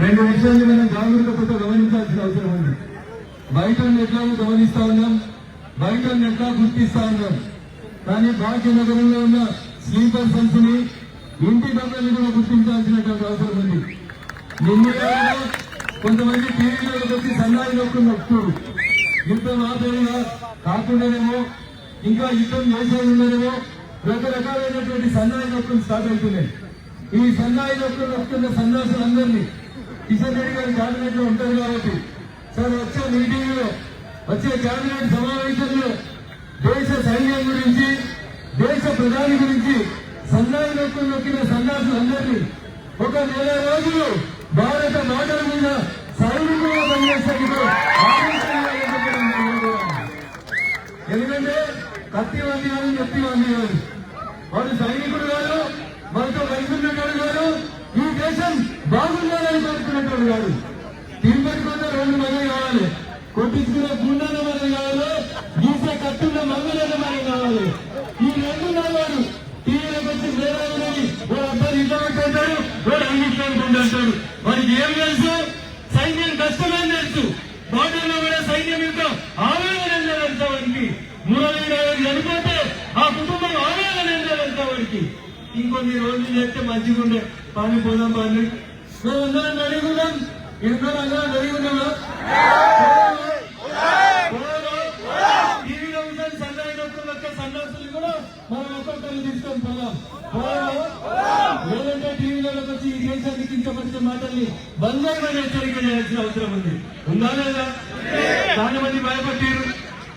రెండు విషయాన్ని మనం జాగ్రత్తతో గమనించాల్సిన అవసరం ఉంది. బయట ఎట్లాగో గమనిస్తా ఉన్నాం. బయట ఎట్లా గుర్తిస్తా ఉన్నాం. కానీ భాగ్యనగరంలో ఉన్న స్లీపర్ సెల్స్ని ఇంటి దగ్గరని కూడా గుర్తించాల్సినటువంటి అవసరం ఉంది. నిన్న కొంతమంది టీవీలోకి వచ్చి సన్నాయి నొక్కులు నొక్కుతారు యుద్ధం ఆధారంగా కాకుండానేమో ఇంకా యుద్ధం చేసేది రకరకాలైనటువంటి సన్నాయి నొక్కులు స్టార్ట్ అవుతున్నాయి. ఈ సన్నాయి నొక్కులు నొక్కుతున్న సన్నాసులందరినీ కిషన్ రెడ్డి గారి క్యాబినెట్లో ఉంటారు కాబట్టి. సార్ వచ్చే మీటింగ్లో వచ్చే క్యాబినెట్ సమావేశంలో దేశ సైన్యం గురించి దేశ ప్రధాని గురించి సన్నాయి నొక్కులు నొక్కిన సన్యాసులందరినీ ఒక నెల రోజులు భారత మాటల మీద సైనికంగా పనిచేసేందుకు ఎందుకంటే కత్తి వంది కాదు నెత్తి వంది కాదు వాడు సైనికుడు కాదు మనతో కలిసి ఉన్నటువంటి కాదు. ఈ దేశం బాగుందా? కోరుకున్నటువంటి కాదు తిరుపతి కొంత రెండు మంది కావాలి. కొట్టించుకున్న గుండెల మంది కావాలి. గీసే కట్టున్న మంగళ మంది కావాలి. ఈ రెండు నాలుగు టీవీలోకి వచ్చి మేధావులని వాడు అబ్బాయి ఇంట్లో పెట్టాడు వాడు అంగీకరించుకుంటూ వాడికి ఏం తెలుసు? సైన్యం కష్టమని తెలుసు. బాటల్లో కూడా సైన్యం యొక్క ఆవేదన ఏందో వాడికి. మురళీ మురళీరావు చనిపోతే ఆ కుటుంబం ఆవేదన ఎంత తెలుసా వాడికి. ఇంకొన్ని రోజులు చేస్తే మంచిగా ఉండే పాని పోదాం పని మేమందరం ఉన్నాం ఇంట్లో అందరం అడుగుదామా టీవీలో ఉందని సన్నాయి నొప్పులు సన్నాసులు కూడా మనం ఒక్కొక్కరిని తీసుకొని పోదాం లేదంటే టీవీలోకి వచ్చి ఈ దేశాన్ని కించపరిచే మాటల్ని బంద్ హెచ్చరిక చేయాల్సిన అవసరం ఉంది ఉందా లేదా చాలా మంది భయపట్టారు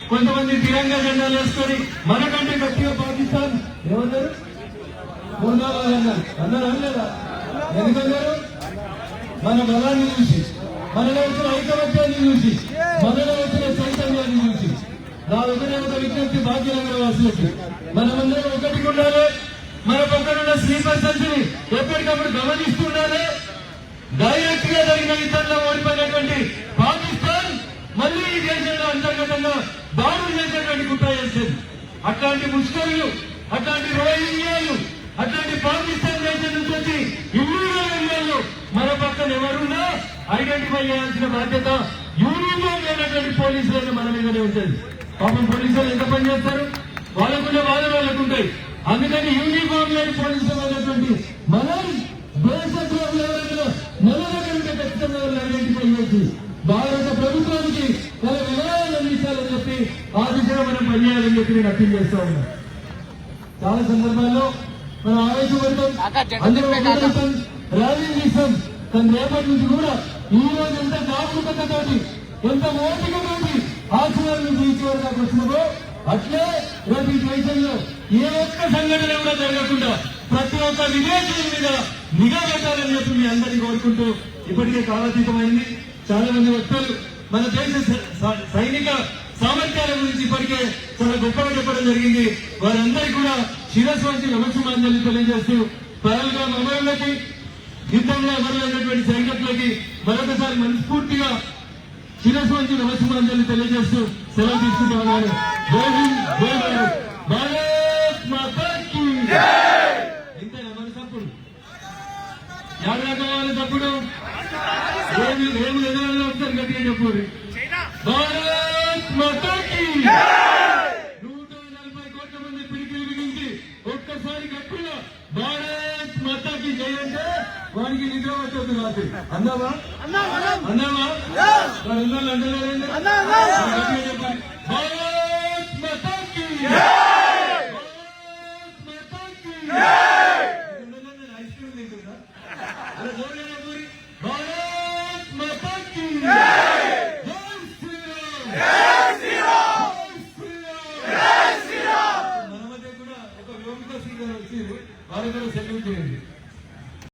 కొంతమంది తిరంగా జెండాలు వేసుకొని మనకంటే గట్టిగా పాకిస్తాన్ ఏమన్నారు మూడు అన్నారు అన్నారు అనలేదా ఎందుకన్నారు మన బలాన్ని చూసి మనలో వచ్చిన ఐకమత్యాన్ని చూసి మనలో వచ్చిన చైతన్యాన్ని చూసి నా ఒకటే ఒక విజ్ఞప్తి భాగ్యనగర వాసులకి మనమందరం ఒకటి ఉండాలి. మన పక్కన స్లీపర్ సంచిని ఎప్పటికప్పుడు గమనిస్తుండాలి డైరెక్ట్గా జరిగిన యుద్ధంలో ఓడిపోయినటువంటి పాకిస్తాన్ మళ్ళీ ఈ దేశంలో అంతర్గతంగా దాడులు చేసేటువంటి కుట్ర చేసింది. అట్లాంటి ముష్కరులు అట్లాంటి రోహింగ్యాలు అట్లాంటి పాకిస్తాన్ దేశం నుంచి వచ్చి ఇల్లీగల్ ఇండియాలో మన పక్కన ఎవరున్నా ఐడెంటిఫై చేయాల్సిన బాధ్యత యూనిఫామ్ లేనటువంటి పోలీసులను మన మీదనే ఉంటుంది. పాపం పోలీసులు ఎంత పని చేస్తారు? వాళ్ళకుండే బాధలు వాళ్ళకు ఉంటాయి అందుకని యూనిఫామ్ లేని పోలీసులు అనేటువంటి మనం దేశద్రోహులు ఎవరైనా మన ఖచ్చితంగా ఐడెంటిఫై చేసి భారత ప్రభుత్వానికి తన వివరాలు అందించాలని చెప్పి ఆ దిశగా మనం పనిచేయాలని చెప్పి నేను అప్పీల్ చేస్తా ఉన్నా. చాలా సందర్భాల్లో మనం ఆవేశపడతాం ర్యాలీ చేస్తాం కానీ రేపటి నుంచి కూడా ఈ రోజు ఎంత జాగరూకతతోటి ఎంత ఓపికతోటి ఆశీర్వాదం నుంచి ఈ చివరి దాకా వచ్చినదో అట్లే రేపు ఈ దేశంలో ఏ ఒక్క సంఘటన కూడా జరగకుండా ప్రతి ఒక్క విదేశీయుల మీద నిఘా పెట్టాలని చెప్పి మీ అందరినీ కోరుకుంటూ ఇప్పటికే కాలాతీతమైంది. చాలా మంది వ్యక్తులు మన దేశ సైనిక సామర్థ్యాల గురించి ఇప్పటికే చాలా గొప్పగా చెప్పడం జరిగింది. వారందరికీ కూడా శిరస్సు వంచి నమస్సుమాంజలి తెలియజేస్తూ పరల్గా అమరులకి యుద్ధంలో అమరులైనటువంటి సైనికులకి మరొకసారి మనస్ఫూర్తిగా శిరస్సు నమస్సుమాంజలి తెలియజేస్తూ సెలవు తీసుకుంటూ ఉన్నాను జై హింద్ జై భారత్. ఇంతేనా మన తప్పుడు. ఎవరి కావాలి తప్పుడు? ఏమి ఏమి ఎదురు గట్టిగా చెప్పు భారత్ మాతాకి భారత్ మాతాకి అంటే వానికి నిద్ర వచ్చేది రాత్రి అన్నావా మరి అన్నాను అంటలేదండి గట్టిగా చెప్పండి భారత్ మాతాకి